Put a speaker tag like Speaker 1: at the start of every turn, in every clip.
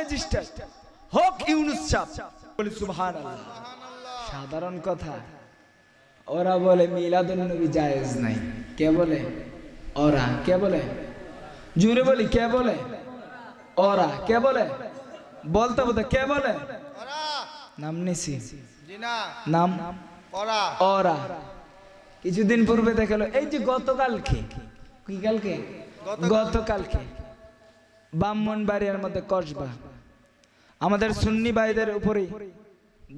Speaker 1: Magistrate. হোক ইউনুস চাপ বলি সুবহানাল্লাহ। সাধারণ কথা ওরা বলে মিলাদুন নবী জায়েজ নাই। কে বলে? ওরা। কে বলে? জুড়ে বলি কে বলে? ওরা। কে বলে? বলতে বলতে কে বলে? নাম নিছি। নাম?
Speaker 2: ওরা।
Speaker 1: ওরা। কিছুদিন পূর্বে দেখাল এই যে গতকালকে। কি কালকে? গতকালকে। ব্রাহ্মণবাড়িয়ার মধ্যে কসবা। আমাদের সুন্নি ভাইদের উপরে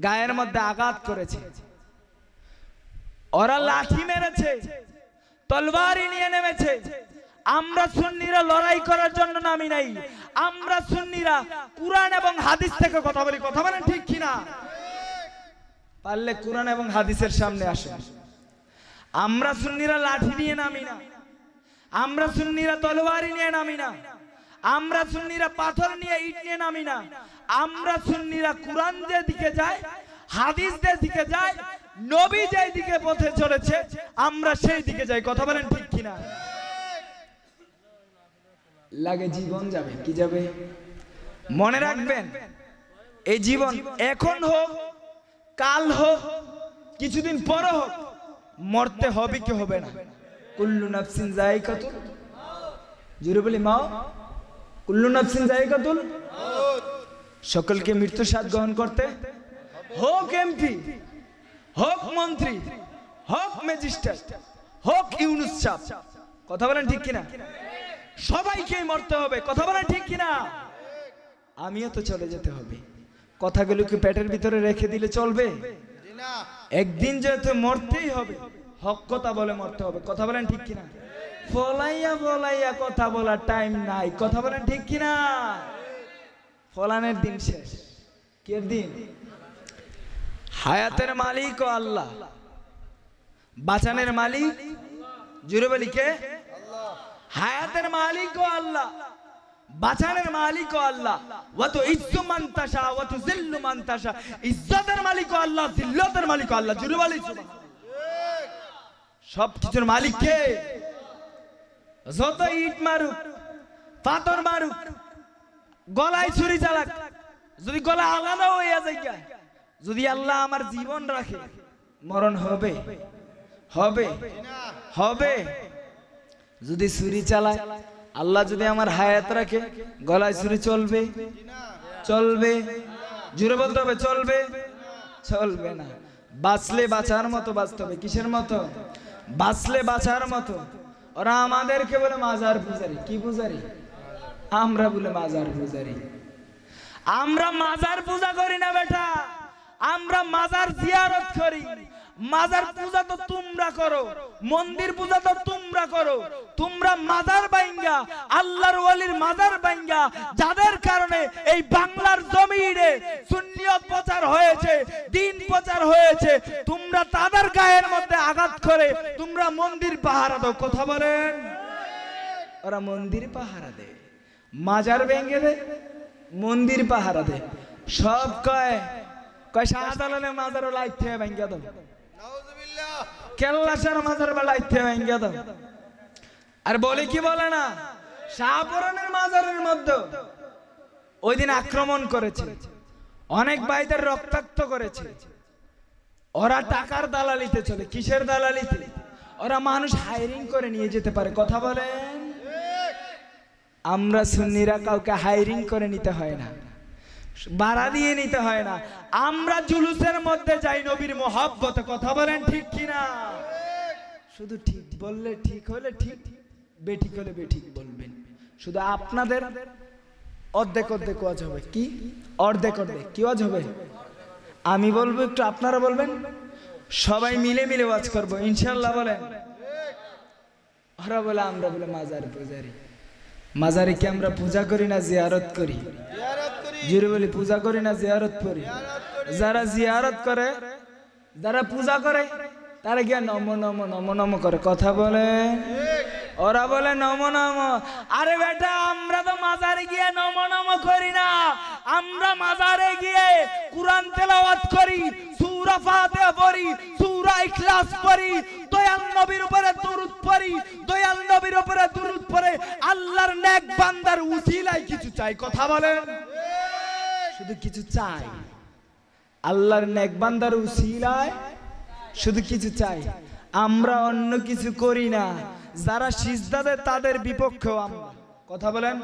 Speaker 1: গায়ের মধ্যে আঘাত করেছে। ওরা লাঠি মেরেছে, তলবারি নিয়ে নেমেছে। আমরা সুন্নিরা লড়াই করার জন্য নামি নাই। আমরা সুন্নিরা কুরআন এবং হাদিস থেকে কথা বলি। কথা বলেন ঠিক কিনা? পারলে কোরআন এবং হাদিসের সামনে আসুন। আমরা সুন্নিরা লাঠি নিয়ে নামি না। আমরা সুন্নিরা তলোয়ারি নিয়ে নামি না। আমরা সুন্নিরা পাথর নিয়ে ইট নিয়ে নামি না। আমরা সুন্নিরা কোরআন যে দিকে যায় হাদিস যে দিকে যায় নবী যে দিকে পথে চলেছে আমরা সেই দিকে যাই। কথা বলেন ঠিক কিনা? লাগে জীবন যাবে কি যাবে? মনে রাখবেন এই জীবন এখন হোক কাল হোক কিছুদিন পর হোক মরতে হবে কি হবে না। কুল্লু নাফসিন জায়কাতুল জুড়ে বলি মাও কুল্লু নাফসিন জায়কাতুল সকলকে মৃত্যু স্বাদ গ্রহণ করতে হোক এমপি হোক মন্ত্রী হোক ম্যাজিস্ট্রেট হোক ইউনুস কথা বলেন ঠিক কিনা? সবাইকে মরতে হবে কথা বলেন ঠিক কিনা? আমিও তো চলে যেতে হবে। কথাগুলো কি পেটের ভিতরে রেখে দিলে চলবে? একদিন যেহেতু মরতেই হবে হক কথা বলে মরতে হবে। কথা বলেন ঠিক কিনা? ফলাইয়া বলাইয়া কথা বলার টাইম নাই। কথা বলেন ঠিক কিনা? ফলানের দিন শেষ। কে দিন? হায়াতের মালিক ও আল্লাহ। বাঁচানের মালিক? জুড়ে বলি কে? হায়াতের মালিক ও আল্লাহ। বাঁচানের মালিক ও আল্লাহ। ওয়াতো ইজ্জু মান তাশা, ওয়াতো জিল্লু মান তাশা। ইজ্জতের মালিক ও আল্লাহ জিল্লতের মালিক ও আল্লাহ। জুড়ে বলি। সব কিছুর মালিক কে? যত ইট মারুক, পাথর মারুক, গলায় ছুরি চালাক, যদি গলা আলাদা হইয়া যায় যদি আল্লাহ আমার জীবন রাখে, মরণ হবে হবে হবে। যদি ছুরি চালায়, আল্লাহ যদি আমার হায়াত রাখে, গলায় ছুরি চলবে চলবে জুড়ে বলতে হবে, চলবে চলবে না। বাঁচলে বাঁচার মতো বাঁচতে হবে, কিসের মতো? বাঁচলে বাঁচার মতো। ওরা আমাদেরকে বলে মাজার পূজারি। কি পূজারি? আমরা বলে মাজার পূজারি। আমরা মাজার পূজা করি না বেটা। আমরা মাজার জিয়ারত করি। মাজার পূজা তো তোমরা করো। মন্দির পূজা তো তোমরা করো। তোমরা মাজার বাইঙ্গা আল্লাহর ওয়ালির মাজার বাইঙ্গা যাদের কারণে এই বাংলার জমিনে সুন্নিয়ত প্রচার হয়েছে দিন প্রচার হয়েছে তোমরা তাদের গায়ের মধ্যে আঘাত করে তোমরা মন্দির পাহারা দাও। কথা বলেন। ওরা মন্দির পাহারা দেয় মাজার ভেঙে দে মন্দির পাহারা দে। সব কয় কয় শাহজালালের মাজারও লাইট থেকে ভেঙে দাও। কেল্লাসার মাজার বা লাইট থেকে ভেঙে দাও। আর বলে কি বলে না? শাহপুরানের মাজারের মধ্যে ওই দিন আক্রমণ করেছে। অনেক ভাইদের রক্তাক্ত করেছে। ওরা টাকার দালালিতে চলে। কিসের দালালিতে? ওরা মানুষ হায়ারিং করে নিয়ে যেতে পারে। কথা বলেন? আমরা সুন্নিরা কাউকে হায়ারিং করে নিতে হয় না। ভাড়া দিয়ে নিতে হয় না। আমরা জুলুসের মধ্যে যাই নবীর মহাব্বতে। কথা বলেন ঠিক কিনা? শুধু ঠিক বললে ঠিক হলে ঠিক। বেঠিক হলে বেঠিক বলবেন। শুধু আপনাদের অর্ধেক অর্ধেক ওয়াজ হবে। কি? অর্ধেক অর্ধেক। কি ওয়াজ হবে? আমি বলব একটু আপনারা বলবেন। সবাই মিলে মিলে ওয়াজ করব ইনশাল্লাহ বলেন। ওরা বলে, আমরা বলে মাজার পূজারি। মাজারে কি আমরা পূজা করি না জিয়ারত করি? জুড়ে বলি, পূজা করি না জিয়ারত করি? যারা জিয়ারত করে, যারা পূজা করে, তারা গিয়া নম নম নম নম করে কথা বলে। ওরা বলে, নম নম। আরে বেটা, আমরা তো মাজারে গিয়ে নম নম করি না। আমরা মাজারে গিয়ে কোরআন তেলাওয়াত করি, সূরা ফাতিহা পড়ি, সূরা ইখলাস পড়ি, দয়াল নবীর উপরে দরুদ পড়ি, দয়াল নবীর উপরে দরুদ পড়ে, আল্লাহর নেক বান্দার উসিলায় কিছু চাই। কথা বলেন। শুধু কিছু চাই। আল্লাহর নেকবান্দার উসিলায় শুধু কিছু চাই। আমরা অন্য কিছু করি না। যারা সিজদা দেয় তাদের বিপক্ষেও আমরা। কথা বলেন?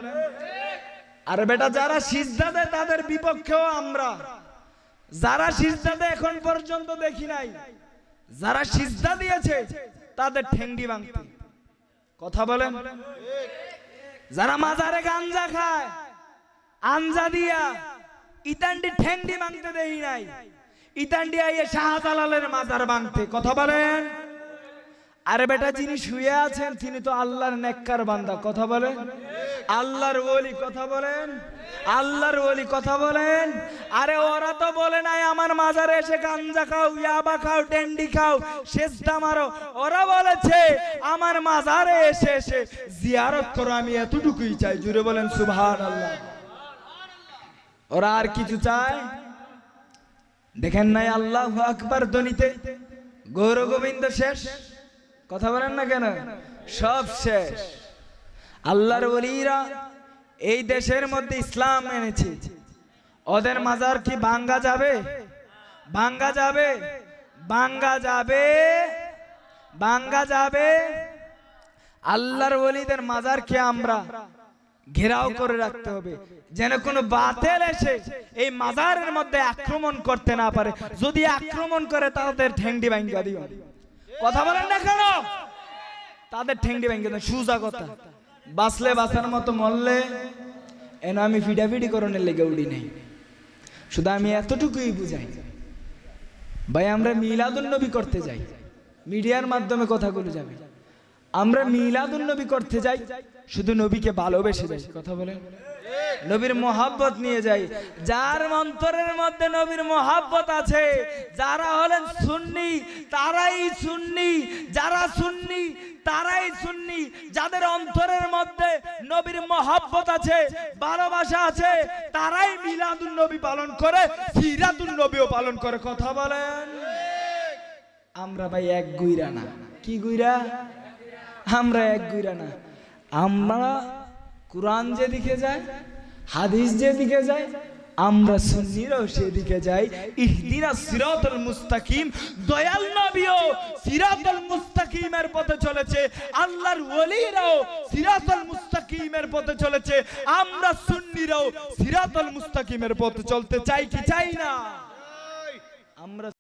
Speaker 1: আর বেটা, যারা সিজদা দেয় তাদের বিপক্ষেও আমরা। যারা সিজদা দেয় এখন পর্যন্ত দেখি নাই, যারা সিজদা দিয়েছে, তাদের ঠেঙ্গি ভাঙতে। কথা বলেন? যারা মাজারে গাঞ্জা খায়, আঞ্জা দিয়া ইতান্ডি ঠেন্ডি ভাঙতে দেই নাই, ইতান্ডি আইয়ে শাহজালালের মাজার ভাঙতে। কথা বলেন? আরে বেটা, যিনি শুয়ে আছেন, তিনি তো আল্লাহর নেককার বান্দা। কথা বলেন। আল্লাহর ওলি, কথা বলেন। আল্লাহর ওলি, কথা বলেন। আরে ওরা তো বলে নাই, আমার মাজারে এসে গাঞ্জা খাও, ইয়াবা খাও, টেন্ডি খাও শেষদা মারো। ওরা বলেছে, আমার মাজারে এসে এসে জিয়ারত করো, আমি এতটুকুই চাই। জুড়ে বলেন সুবহান আল্লাহ ওরা আর কিছু চায়? দেখেন নাই, আল্লাহ আকবার ধ্বনিতে। গৌর গোবিন্দ শেষ। কথা বলেন না কেন? সব শেষ। আল্লাহর ওলিরা এই দেশের মধ্যে ইসলাম এনেছে। ওদের মাজার কি ভাঙ্গা যাবে? ভাঙ্গা যাবে? ভাঙ্গা যাবে? ভাঙ্গা যাবে? আল্লাহর ওলিদের মাজারকে আমরা ঘেরাও করে রাখতে হবে? যেন কোনো বাতেল এসে এই মাজারের মধ্যে আক্রমণ করতে না পারে। যদি আক্রমণ করে তাদের ঠেংডি ভাঙ্গা দিও। কথা বলেন না কেন? তাদের ঠেংডি ভেঙে দিও সুজা কথা। বাঁচলে বাঁচার মতো মরলে, এন আমি ফিডাফিডি করণের লেগে উড়ি নেই। শুধু আমি এতটুকুই বুঝাই। ভাই, আমরা মিলাদুল নবী করতে যাই। মিডিয়ার মাধ্যমে কথাগুলো যাবে। আমরা মিলাদুল নবী করতে যাই শুধু নবীকে ভালোবেসে যাই। কথা বলেন নবীর মোহাব্বত নিয়ে যাই। যার অন্তরের মধ্যে নবীর মোহাব্বত আছে যারা হলেন সুন্নি তারাই সুন্নি যারা সুন্নি তারাই সুন্নি। যাদের অন্তরের মধ্যে নবীর মোহাব্বত আছে ভালোবাসা আছে তারাই মিলাদুল নবী পালন করে সিরাতুল নবীও পালন করে। কথা বলেন। আমরা ভাই এক গুইরা না। কি গুইরা? আমরা এক গুইরা না। আমরা কোরআন যেদিকে যায় হাদিস যেদিকে যায় আমরা সুন্নিরাও সেদিকে যাই। ইহদিনা সিরাতুল মুস্তাকিম দয়াল নবীও সিরাতুল মুস্তাকিমের পথে চলেছে। আল্লাহর ওলিরাও সিরাতুল মুস্তাকিমের পথে চলেছে। আমরা সুন্নিরাও সিরাতুল মুস্তাকিমের পথে চলতে চাই কি চাই না? আমরা